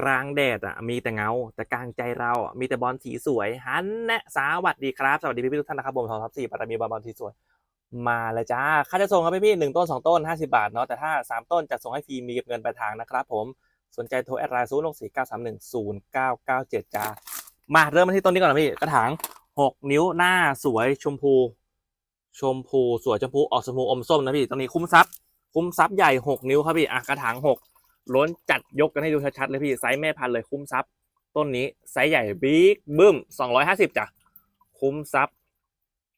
กลางแดดอะมีแต่เงา แต่กลางใจเราอะมีแต่บอลสีสวยฮันแนะสวัสดีครับ สวัสดีพี่ๆทุกท่านนะครับผมทองทัพสี่ปัตตานีบอลบอลสีสวย มาแล้วจ้าค่าจะส่งครับพี่ๆหนึ่งต้นสองต้นห้าสิบาทเนาะแต่ถ้าสามต้นจะส่งให้ฟรีมีเก็บเงินปลายทางนะครับผมสนใจโทรแอดไลน์ศูนย์หกสี่เก้าสามหนึ่งศูนย์เก้าเก้าเจ็ดจ้ามาเริ่มมาที่ต้นนี้ก่อนนะพี่กระถางหกนิ้วหน้าสวยชมพู ชมพูสวยชมพูออกชมพูอมส้มนะพี่ตรงนี้คุ้มทรัพย์คุ้มทรัพย์ใหญ่หกนิ้วครับพี่อะกระถางหก ล้นจัดยกกันให้ดูชัดๆเลยพี่ไซส์แม่พันธุ์เลยคุ้มทรัพย์ต้นนี้ไซส์ใหญ่บิ๊กบึ้มสองร้อยห้าสิบจ้ะคุ้มทรัพย์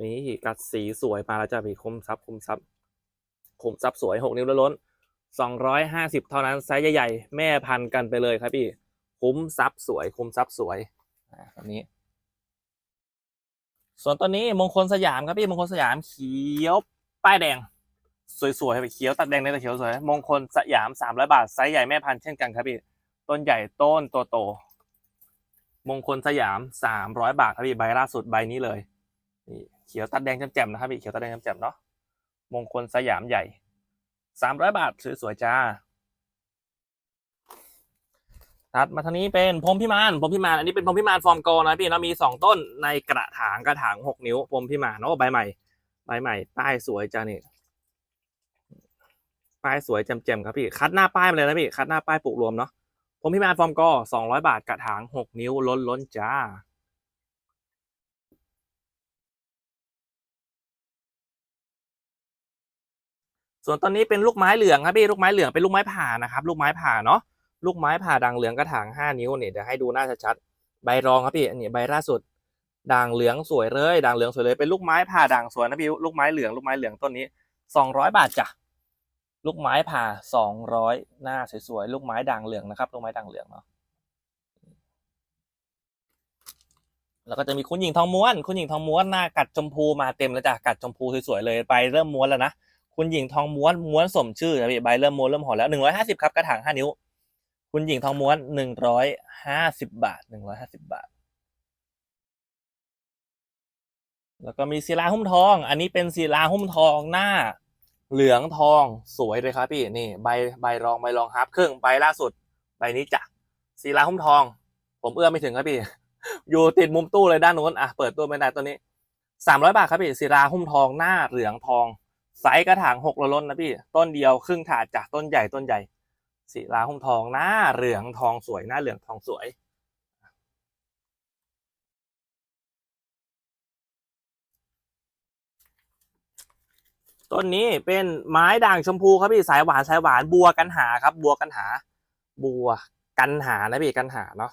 นี่กัดสีสวยมาแล้วจ้ะพี่คุ้มทรัพย์คุ้มทรัพย์คุ้มทรัพย์สวยหกนิ้วล้นสองร้อยห้าสิบเท่านั้นไซส์ใหญ่ๆแม่พันธุ์กันไปเลยครับพี่คุ้มทรัพย์สวย คุ้มทรัพย์สวยอ่าแบบนี้ส่วนตัวนี้มงคลสยามครับพี่มงคลสยามเขียวป้ายแดง สวยๆครับพี่เขียวตัดแดงในตะเขียวสวยมงคลสยามสามร้อยบาทไซส์ใหญ่แม่พันธุ์เช่นกันครับพี่ต้นใหญ่ต้นโตโตๆมงคลสยามสามร้อยบาทครับพี่ใบล่าสุดใบนี้เลยนี่เขียวตัดแดงแจ่มๆนะครับพี่เขียวตัดแดงแจ่มๆเนาะมงคลสยามใหญ่สามร้อยบาทสวยๆจ้าตัดมาทางนี้เป็นพรมพิมานพรมพิมานอันนี้เป็นพรมพิมานฟอร์มกอนะพี่เนามีสองต้นในกระถางกระถางหกนิ้วพรมพิมานเนาะใบใหม่ใบใหม่ป้ายสวยจ้านี่ ป้ายสวยแจ่มๆครับพี่ คัดหน้าป้ายมาเลยนะพี่ คัดหน้าป้ายปลูกรวมเนาะพรหมพิมาฟอร์มกอสองร้อยบาทกระถางหกนิ้วล้นล้นจ้า ส่วนตอนนี้เป็นลูกไม้เหลืองครับพี่ ลูกไม้เหลืองเป็นลูกไม้ผ่านะครับ ลูกไม้ผ่าเนาะ ลูกไม้ผ่าด่างเหลืองกระถางห้านิ้วเนี่ยเดี๋ยวให้ดูหน้าชัดๆ ใบรองครับพี่ อันนี้ใบล่าสุดด่างเหลืองสวยเลยด่างเหลืองสวยเลย เป็นลูกไม้ผ่าด่างสวยนะพี่ ลูกไม้เหลือง ลูกไม้เหลืองต้นนี้สองร้อยบาทจ้ะ ลูกไม้ผ่าสองร้อยหน้าสวยๆลูกไม้ด่างเหลืองนะครับ ลูกไม้ด่างเหลืองเนาะแล้วก็จะมีคุณหญิงทองม้วน คุณหญิงทองม้วนหน้ากัดชมพูมาเต็มแล้วจ้ะกัดชมพูสวยๆเลยใบเริ่มม้วนแล้วนะคุณหญิงทองม้วนม้วนสมชื่อนะพี่ใบเริ่มม้วนเริ่มห่อแล้วหนึ่งร้อยห้าสิบครับกระถางห้านิ้ว คุณหญิงทองม้วนหนึ่งร้อยห้าสิบบาทหนึ่งร้อยห้าสิบบาท แล้วก็มีศิลาหุ้มทอง อันนี้เป็นศิลาหุ้มทองหน้า เหลืองทองสวยเลยครับพี่นี่ใบใบรองใบรองฮาร์ปครึ่งใบล่าสุดใบนี้จ้ะศิลาหุ้มทอง ผมเอื้อมไม่ถึงครับพี่ อยู่ติดมุมตู้เลยด้านโน้นอะเปิดตัวไม่ได้ตัวนี้สามร้อยบาทครับพี่ศิลาหุ้มทองหน้าเหลืองทองไซส์กระถางหกล้นนะพี่ ต้นเดียวครึ่งถาดจากต้นใหญ่ต้นใหญ่ศิลาหุ้มทองหน้าเหลืองทองสวยหน้าเหลืองทองสวย ต้นนี้เป็นไม้ด่างชมพูครับพี่สายหวานสายหวานบัวกันหาครับ บัวกันหา บัวกันหานะพี่กันหาเนาะ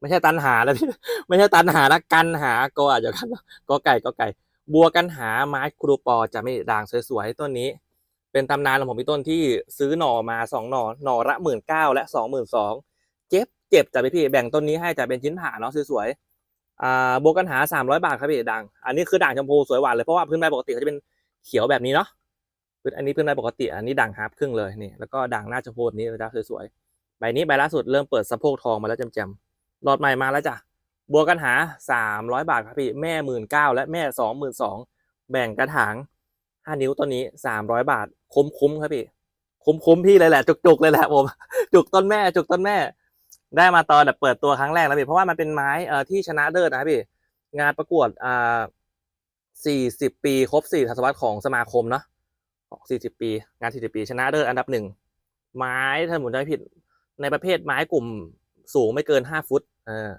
ไม่ใช่ตันหาแล้วพี่ไม่ใช่ตันหานะกันหาก็อาจจะกันก็ไก่ก็ไก่ บัวกันหาไม้ครูปอจะไม่ด่างสวยๆต้นนี้ เป็นตำนานของผมมีต้นที่ซื้อหน่อมาสองหน่อหน่อละหมื่นเก้าและสองหมื่นสองเจ็บเจ็บจ้ะพี่พี่แบ่งต้นนี้ให้จะเป็นชิ้นผ่าเนาะสวยๆอ่าบัวกันหาสามร้อยบาทครับพี่ด่างอันนี้คือด่างชมพูสวยหวานเลยเพราะว่าพื้นใบปกติเขาจะเป็น เขียวแบบนี้เนาะพื้นอันนี้พื้นใบปกติ อันนี้ด่างฮาร์ปครึ่งเลยนี่แล้วก็ด่างหน้าชมพูนี้นะสวยๆใบนี้ใบล่าสุดเริ่มเปิดสะโพกทองมาแล้วจ่มๆหลอดใหม่มาแล้วจ้ะบัวกันหาสามร้อยบาทครับพี่แม่หมื่นเก้าและแม่สองหมื่นสองแบ่งกระถางห้านิ้วต้นนี้สามร้อยบาทคุ้มคุ้มครับพี่คุ้มคุ้มพี่เลยแหละ จุกจุกเลยแหละผมจุกต้นแม่ จุกต้นแม่ ได้มาตอนแบบเปิดตัวครั้งแรกแล้วพี่เพราะว่ามันเป็นไม้เอ่อที่ชนะเลิศนะครับพี่งานประกวดอ่า สี่สิบปี ครบสี่ทศวรรษของสมาคมเนาะสี่สิบปี งานสี่สิบปี ชนะเลิศอันดับหนึ่ง ไม้ถ้าผมจำไม่ผิด ในประเภทไม้กลุ่มสูงไม่เกินห้าฟุตเออ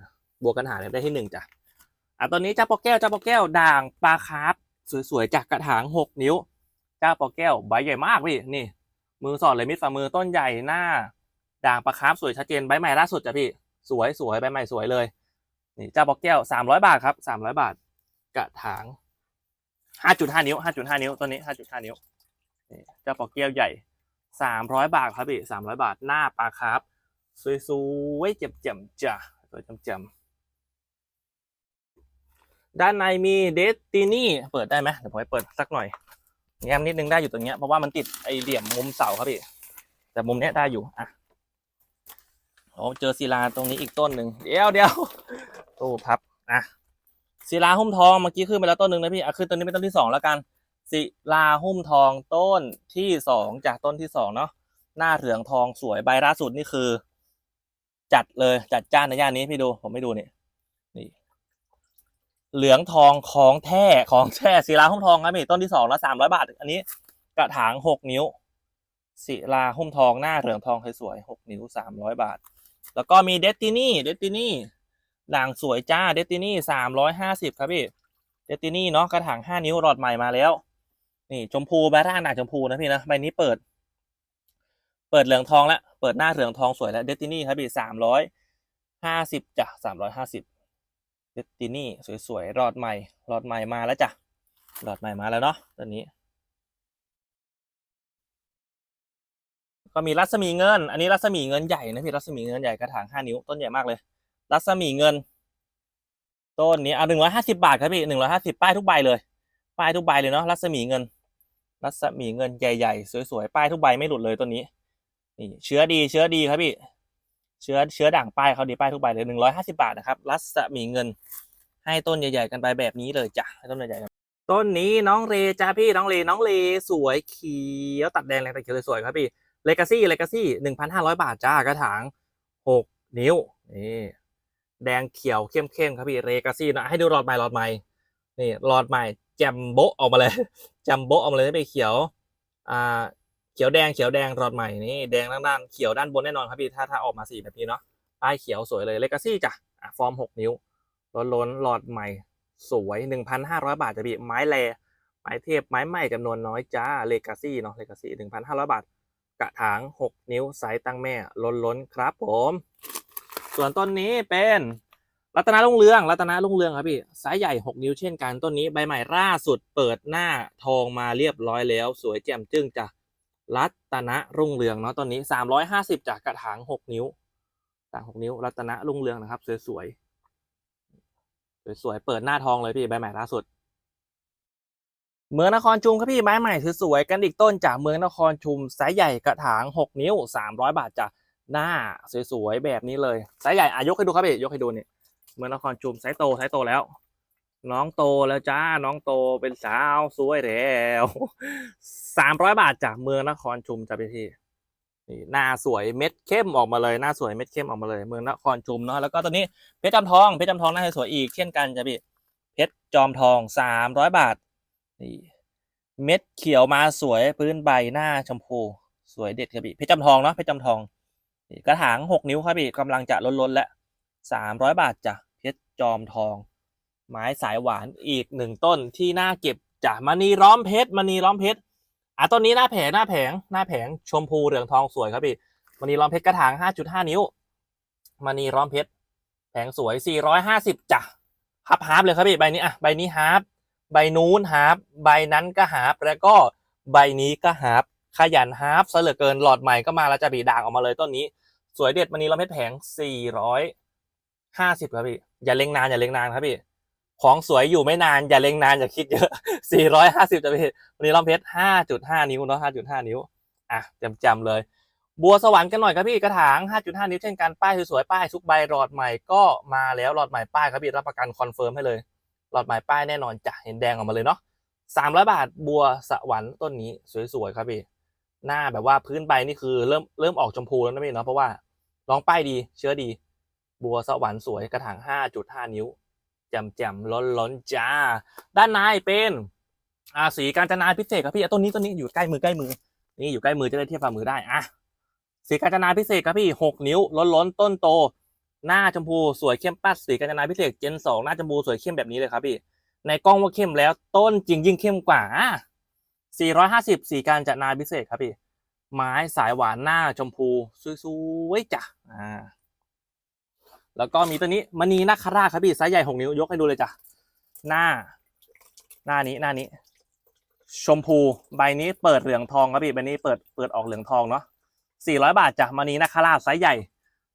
บวกกันหารได้ที่หนึ่งจ้ะอะตอนนี้เจ้าปอแก้วเจ้าปอแก้วด่างปลาคาร์ฟสวยๆจากกระถางหกนิ้ว เจ้าปอแก้วใบใหญ่มากพี่นี่ มือสอดเลยมิดฝ่ามือต้นใหญ่หน้า ด่างประคาบสวยชัดเจนใบใหม่ล่าสุดจ้ะพี่สวยสวยใบใหม่สวยเลยนี่เจ้าปอแก้วสามร้อยบาทครับสามร้อยบาท กระถาง ห้าจุดห้านิ้วห้าจุดห้านิ้วต้นนี้ห้าจุดห้านิ้วนี่เจ้าปอแก้วใหญ่สามร้อยบาทครับพี่สามร้อยบาทหน้าปลาคร์ฟสวยๆเจ็บๆจ้ะสวยเจ็บๆด้านในมีเดสตินี่เปิดได้ไหมเดี๋ยวผมให้เปิดสักหน่อยแง้มนิดนึงได้อยู่ตรงเนี้ยเพราะว่ามันติดไอเหลี่ยมมุมเสาครับพี่แต่มุมเนี้ยได้อยู่อะโอ้เจอศิลาตรงนี้อีกต้นหนึ่งเดี๋ยวเดี๋ยวตู้พับอะ ศิลาหุ้มทองเมื่อกี้ขึ้นไปแล้วต้นหนึ่งนะพี่อะขึ้นต้นนี้เป็นต้นที่สองแล้วกันศิลาหุ้มทองต้นที่สองจากต้นที่สองเนาะหน้าเหลืองทองสวยใบล่าสุดนี่คือ จัดเลยจัดจ้านในย่านนี้พี่ดูผมไม่ดูนี่นี่เหลืองทองของแท้ของแท้ศิลาหุ้มทองครับพี่ต้นที่สองล้วสามร้อยบาท อันนี้กระถางหกนิ้วศิลาหุ้มทองหน้าเหลืองทองสวยๆหกนิ้วสามร้อยบาท แล้วก็มีเดตินี่เดตินี่ ด่างสวยจ้าเดตินี่สามร้อยห้าสิบครับพี่เดตินี่เนาะกระถางห้านิ้วหลอดใหม่มาแล้ว นี่ชมพูใบร่างด่างชมพูนะพี่นะใบนี้เปิด เปิดเหลืองทองแล้วเปิดหน้าเหลืองทองสวยแล้วเดตินี่ครับพี่สามร้อยห้าสิบจ้ะสามร้อยห้าสิบเดตินี่สวยๆหลอดใหม่หลอดใหม่มาแล้วจ้ะหลอดใหม่มาแล้วเนาะตัวนี้ก็มีรัศมีเงิน อันนี้รัศมีเงินใหญ่นะพี่รัศมีเงินใหญ่กระถางห้านิ้วต้นใหญ่มากเลย รัศมีเงิน ต้นนี้เอาหนึ่งร้อยห้าสิบาทครับพี่หนึ่งร้อยห้าสิบป้ายทุกใบเลย ป้ายทุกใบเลยเนาะรัศมีเงิน รัศมีเงินใหญ่ๆ สวยๆ ป้ายทุกใบไม่หลุดเลยต้นนี้ นี่เชื้อดีเชื้อดีครับพี่ เชื้อเชื้อด่างป้ายเขาดีป้ายทุกใบเลยหนึ่งร้อยห้าสิบาทนะครับ รัศมีเงิน ให้ต้นใหญ่ๆกันไปแบบนี้เลยจ้ะต้นใหญ่ๆต้นนี้น้องเรจ้าพี่น้องเรน้องเรสวยเขียวตัดแดงแรงตัดเขียวสวยๆครับพี่เลกาซี่เลกาซี่หนึ่งพันห้าร้อยบาทจ้ากระถางหกนิ้วนี่ แดงเขียวเข้มๆครับพี่เลกาซี่นะให้ดูหลอดใหม่หลอดใหม่นี่หลอดใหม่แจมโบะออกมาเลยแจมโบะออกมาเลยไม่เขียวอ่าเขียวแดงเขียวแดงหลอดใหม่นี่แดงด้านด้านเขียวด้านบนแน่นอนครับพี่ถ้าถ้าออกมาสีแบบนี้เนาะป้ายเขียวสวยเลยเลกาซี่จ้ะฟอร์มหกนิ้วล้นล้นๆหลอดใหม่สวยหนึ่งพันห้าร้อยบาทจะพี่ไม้แลไม้เทพไม้ใหม่จำนวนน้อยจ้าเลกาซี่เนาะเลกาซี่หนึ่งพันห้าร้อยบาท กระถาง 6 นิ้วไซส์ตั้งแม่ล้นล้นๆครับผม ส่วนต้นนี้เป็นรัตนาลุงเรือง รัตนาลุงเรืองครับพี่ไซส์ใหญ่ 6 นิ้วเช่นกันต้นนี้ใบใหม่ล่าสุดเปิดหน้าทองมาเรียบร้อยแล้ว สวยแจ่มจึ้งจ้ะรัตนะรุ่งเรืองเนาะต้นนี้ 350 จากกระถาง 6 นิ้วกระถาง6นิ้ว รัตนะรุ่งเรืองนะครับ สวยๆสวยๆเปิดหน้าทองเลยพี่ใบใหม่ล่าสุด เมืองนครชุมครับพี่ไม้ใหม่สวยๆกันอีกต้นจากเมืองนครชุมไซส์ใหญ่กระถาง 6 นิ้ว 300 บาทจ้ะ หน้าสวยๆแบบนี้เลยไซส์ใหญ่อะยกให้ดูครับพี่ยกให้ดูนี่เมืองนครชุมไซส์โตไซส์โตแล้ว น้องโตแล้วจ้าน้องโตเป็นสาวสวยแล้ว300บาทจากเมืองนครชุมจ้ะพี่พี่นี่หน้าสวยเม็ดเข้มออกมาเลยหน้าสวยเม็ดเข้มออกมาเลย เมืองนครชุมเนาะแล้วก็ตัวนี้เพชรจอมทองเพชรจอมทองหน้าสวยอีกเช่นกันจ้ะพี่เพชรจอมทอง300บาทนี่เม็ดเขียวมาสวยพื้นใบหน้าชมพู สวยเด็ดครับพี่เพชรจำทองเนาะเพชรจำทอง กระถางหกนิ้วครับพี่กำลังจะล้นๆแล้วสามร้อยบาทจ้ะเพชรจอมทอง ไม้สายหวานอีกหนึ่งต้นที่น่าเก็บจ้ะมณีล้อมเพชรมณีล้อมเพชรอะต้นนี้หน้าแผงหน้าแผงหน้าแผงชมพูเหลืองทองสวยครับพี่มณีล้อมเพชรกระถางห้าจุดห้านิ้วมณีล้อมเพชรแผงสวยสี่ร้อยห้าสิบจ้ะฮับฮาร์ปเลยครับพี่ใบนี้อะใบนี้ฮาร์ปใบนู้นฮาร์ปใบนั้นก็ฮาร์ปแล้วก็ใบนี้ก็ฮาร์ป ขยันฮาร์ปซะเหลือเกินหลอดใหม่ก็มาแล้วจะบีด่างออกมาเลยต้นนี้ สวยเด็ดมันนี้เราไม่แพงสี่ร้อยห้าสิบครับพี่ อย่าเล็งนานอย่าเล็งนานครับพี่ของสวยอยู่ไม่นานอย่าเล็งนานอย่าคิดเยอะสี่ร้อยห้าสิบจะพี่วันนี้ล้อมเพชรห้าจุดห้านิ้วเนาะห้าจุดห้านิ้ว อะจำๆเลย บัวสวรรค์กันหน่อยครับพี่กระถาง 5.5 นิ้วเช่นกันป้ายสวยๆป้ายทุกใบหลอดใหม่ก็มาแล้วหลอดใหม่ป้ายครับพี่รับประกันคอนเฟิร์มให้เลยหลอดใหมายป้ายแน่นอนจ้ะเห็นแดงออกมาเลยเนาะสามร้อยบาทบัวสวรรค์ต้นนี้สวยๆครับพี่ หน้าแบบว่าพื้นใบนี่คือเริ่มเริ่มออกชมพูแล้วนะพี่เนาะเพราะว่าลองป้ายดีเชื้อดี บัวสวรรค์สวยกระถางห้าจุดห้านิ้วแจ่มๆล้นจ้า ด้านในเป็นอาสีการจนาพิเศษครับพี่ต้นนี้ต้นนี้อยู่ใกล้มือใกล้มือ นี่อยู่ใกล้มือจะได้เทียบฝ่ามือได้อะสีการจนาพิเศษครับพี่หกนิ้วล้นๆต้นโต หน้าชมพูสวยเข้มปัดสีกัญจนาพิเศษเจนสองหน้าชมพูสวยเข้มแบบนี้เลยครับพี่ ในกล้องว่าเข้มแล้วต้นจริงยิ่งเข้มกว่า 450 สีการจัดนาพิเศษครับพี่ ไม้สายหวานหน้าชมพูสวยๆจ้ะอ่าแล้วก็มีตัวนี้มณีนาคราชครับพี่ไซส์ใหญ่หกนิ้วยกให้ดูเลยจ้ะหน้า หน้านี้หน้านี้ ชมพูใบนี้เปิดเหลืองทองครับพี่ใบนี้เปิดเปิดออกเหลืองทองเนาะ400 บาทจ้ะมณีนาคราชไซส์ใหญ่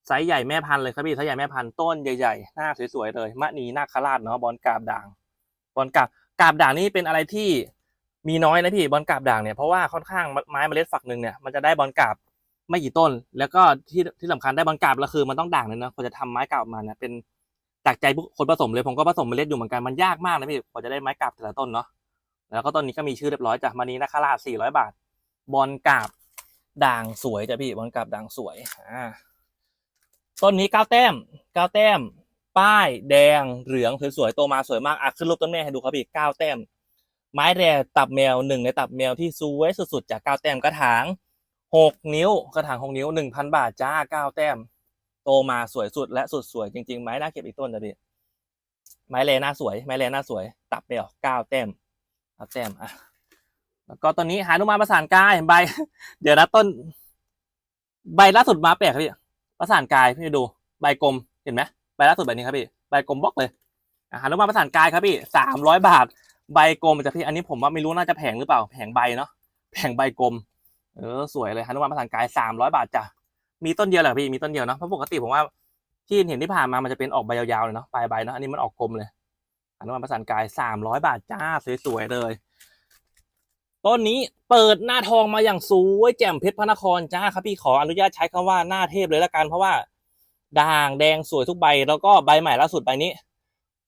ไซส์ใหญ่แม่พันธุ์เลยครับพี่ไซส์ใหญ่แม่พันธุ์ต้นใหญ่ๆหน้าสวยๆเลยมะนีนาคราชเนาะบอลกาบด่างบอลกาบกาบด่างนี่เป็นอะไรที่ มีน้อยนะพี่บอลกาบด่างเนี่ยเพราะว่าค่อนข้างไม้เมล็ดฝักหนึ่งเนี่ยมันจะได้บอลกาบไม่กี่ต้น แล้วก็ที่ที่สำคัญได้บอลกาบแล้วคือมันต้องด่างเลยนะพอจะทำไม้กาบออกมาเนี่ยเป็นจากใจคนผสมเลยผมก็ผสมเมล็ดอยู่เหมือนกันมันยากมากนะพี่กว่าจะได้ไม้กาบแต่ละต้นเนาะแล้วก็ต้นนี้ก็มีชื่อเรียบร้อยจ้ะมณีนาคราช400บาท บอลกาบด่างสวยจ้ะพี่บอลกาบด่างสวยอ่าต้นนี้เก้าแต้มเก้าแต้ม ป้ายแดงเหลืองสวยๆโตมาสวยมากอะขึ้นรูปต้นแม่ให้ดูครับพี่เก้าแต้ม ไม้แรตับแมวหนึ่งในตับแมวที่สวยสุดๆจากเก้าแต้มกระถางหกนิ้วกระถางหกนิ้วหนึ่งพันบาทจ้าเก้าแต้ม โตมาสวยสุดและสุดสวยจริงๆไม้น่าเก็บอีกต้นนะพี่ไม้แรหน้าสวย ไม้แรหน้าสวย ตับแมวเก้าแต้มเก้าแต้มอะแล้วก็ตอนนี้หานุมาประสานกายใบ เดี๋ยวนะต้น ใบล่าสุดมาแปลกพี่ประสานกายพี่ดูใบกลมเห็นไหมใบล่าสุดแบบนี้ครับพี่ใบกลมบล็อกเลยหานุมาประสานกายครับพี่สามร้อยบาท ใบกลมจะพี่อันนี้ผมว่าไม่รู้น่าจะแพงหรือเปล่า แผงใบเนาะแผงใบกลม เออสวยเลยฮนุมานประสานกายสามร้อยบาทจ้ะมีต้นเดียวแหละพี่มีต้นเดียวเนาะเพราะปกติผมว่าที่เห็นที่ผ่านมามันจะเป็นออกใบยาวๆเลยเนาะปลายใบเนาะอันนี้มันออกกลมเลยฮนุมานประสานกายสามร้อยบาทจ้าสวยๆเลยต้นนี้เปิดหน้าทองมาอย่างสวยแจ่มเพชรพระนครจ้าครับพี่ขออนุญาตใช้คำว่าหน้าเทพเลยละกันเพราะว่าด่างแดงสวยทุกใบแล้วก็ใบใหม่ล่าสุดใบนี้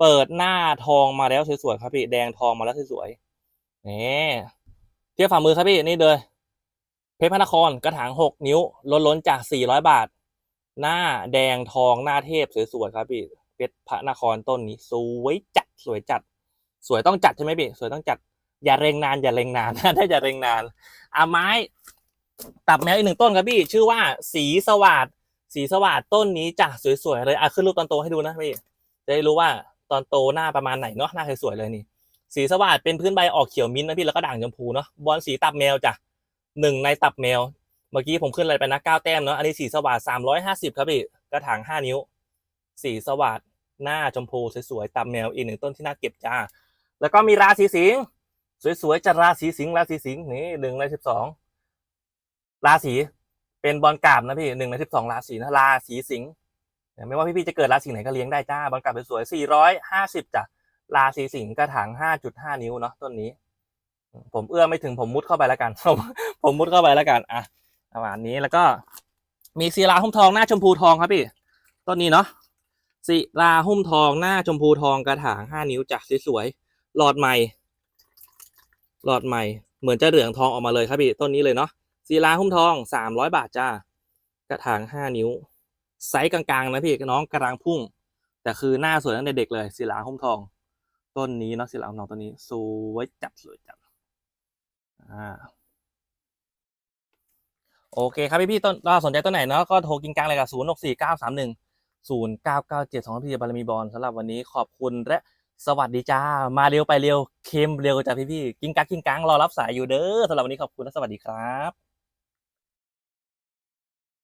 เปิดหน้าทองมาแล้วสวยๆครับพี่แดงทองมาแล้วสวยๆนี่เทียบฝ่ามือครับพี่นี่เลยเพชรพระนครกระถางหกนิ้วล้นล้นจากสี่ร้อยบาท หน้าแดงทองหน้าเทพสวยๆครับพี่เพชรพระนครต้นนี้สวยจัดสวยจัด สวยต้องจัดใช่ไหมพี่สวยต้องจัด อย่าเร่งนานอย่าเร่งนานถ้าอย่าเร่งนานอาไม้ ตับแมวอีกหนึ่งต้นครับพี่ ชื่อว่าสีสวัสดสีสวัสดต้นนี้จ้ะสวยๆเลยอะขึ้นรูปตอนโตให้ดูนะพี่จะได้รู้ว่า ตอนโตหน้าประมาณไหนเนาะหน้าสวยๆเลยนี่ สีสวัสดเป็นพื้นใบออกเขียวมิ้นท์นะพี่แล้วก็ด่างชมพูเนาะบอลสีตับแมวจ้ะหนึ่งในตับแมว เมื่อกี้ผมขึ้นอะไรไปนะเก้าแต้มเนาะอันนี้สีสวัสดสามร้อยห้าสิบครับพี่กระถางห้านิ้ว สีสวัสดหน้าชมพูสวยๆตับแมวอีกหนึ่งต้นที่น่าเก็บจ้า แล้วก็มีราศีสิงห์สวยๆจากราศีสิงห์ราศีสิงห์นี่หนึ่งในสิบสองราศีเป็นบอลกราบนะพี่หนึ่งในสิบสองราศีนะราศีสิงห์ ไม่ว่าพี่ๆจะเกิดราศีไหนก็เลี้ยงได้จ้าบอลกราบสวยๆสี่ร้อยห้าสิบจ้ะราศีสิงห์กระถางห้าจุดห้านิ้วเนาะต้นนี้ ผมเอื้อไม่ถึงผมมุดเข้าไปแล้วกันผมผมมุดเข้าไปแล้วกันอะประมาณนี้แล้วก็มีศิลาหุ้มทองหน้าชมพูทองครับพี่ต้นนี้เนาะศิลาหุ้มทองหน้าชมพูทองกระถางห้านิ้วจ้ะสวยๆหลอดใหม่ หลอดใหม่ เหมือนจะเหลืองทองออกมาเลยครับพี่ต้นนี้เลยเนาะศิลาหุ้มทองสามร้อยบาทจ้ากระถางห้านิ้ว ไซส์กลางๆนะพี่น้องกำลังพุ่ง แต่คือหน้าสวยตั้งแต่เด็กเลยศิลาหุ้มทอง ต้นนี้เนาะศิลาหุ้มทองต้นนี้สวยจัดสวยจัดอ่าโอเคครับพี่พี่ๆต้นสนใจต้นไหนเนาะก็โทรกินกลางเลยกับศูนย์หกสี่เก้าสามหนึ่งศูนย์เก้าเก้าเจ็ดสองพี่บารมีบอลสำหรับวันนี้ขอบคุณและสวัสดีจ้า มาเร็วไปเร็วเค็มเร็วจ้าพี่พี่ๆกิ้งกักกิ้งกังรอรับสายอยู่เด้อสำหรับวันนี้ขอบคุณและสวัสดีครับ